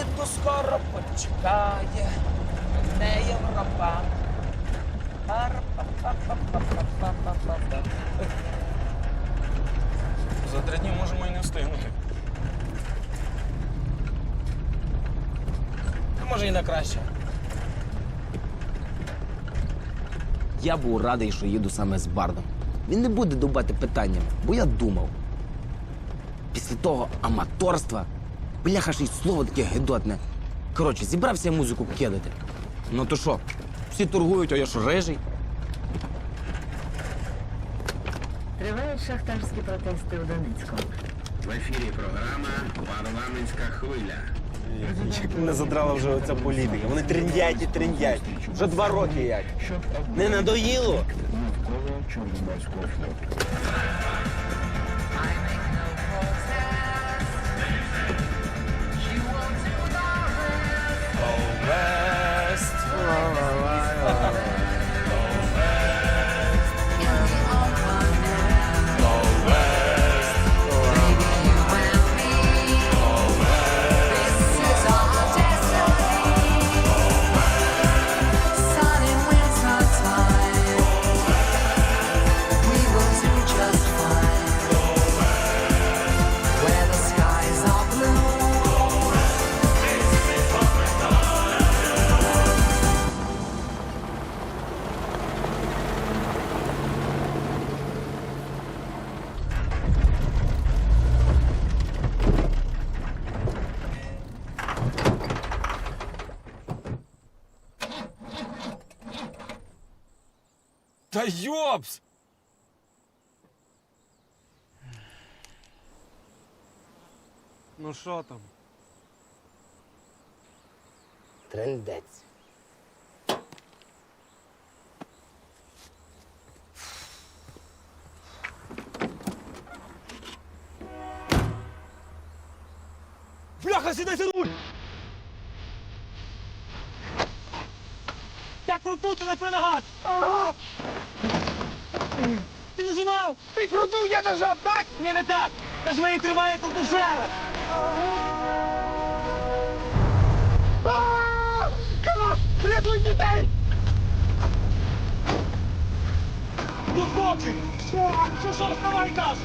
світу скоро почекає, не Європа. За три дні можемо і не встигнути. А може і на краще. Я був радий, що їду саме з Бардом. Він не буде дубати питаннями, бо я думав. Після того аматорства, бляха ж й слово таке гидотне. Коротше, зібрався я музику кидати. Ну то що, всі торгують, а я що рижий? Тривають шахтарські протести у Донецьку. В ефірі програма Парламентська хвиля. Як мене задрала вже оця політика. Вони трендять і трендять. Вже два роки як. Не надоїло? Навколо флоту. Та йопс! Ну що там? Трендець. Бляха, сідайте руль! Як крутнути на? Ти не знав? Ти крутив я нажав, так? Ні, не так! Та ж мені тримає крутушера! Рятуй дітей! Тут хлопці! Що, що, вставай, газ!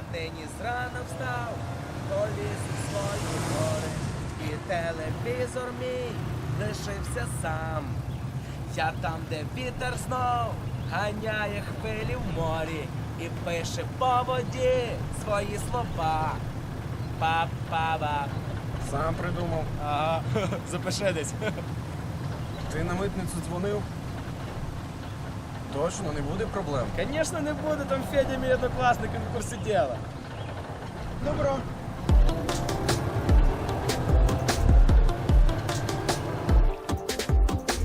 Я нині зрано встав, поліз у свої гори, і телевізор мій лишився сам. Я там, де вітер знов ганяє хвилі в морі і пише по воді свої слова. Па-па-ба. Сам придумав. Ага, запиши десь. Ти на митницю дзвонив? Точно, не буде проблем. Звісно, не буде, там Федя мій однокласник він в курсі діла. Добро.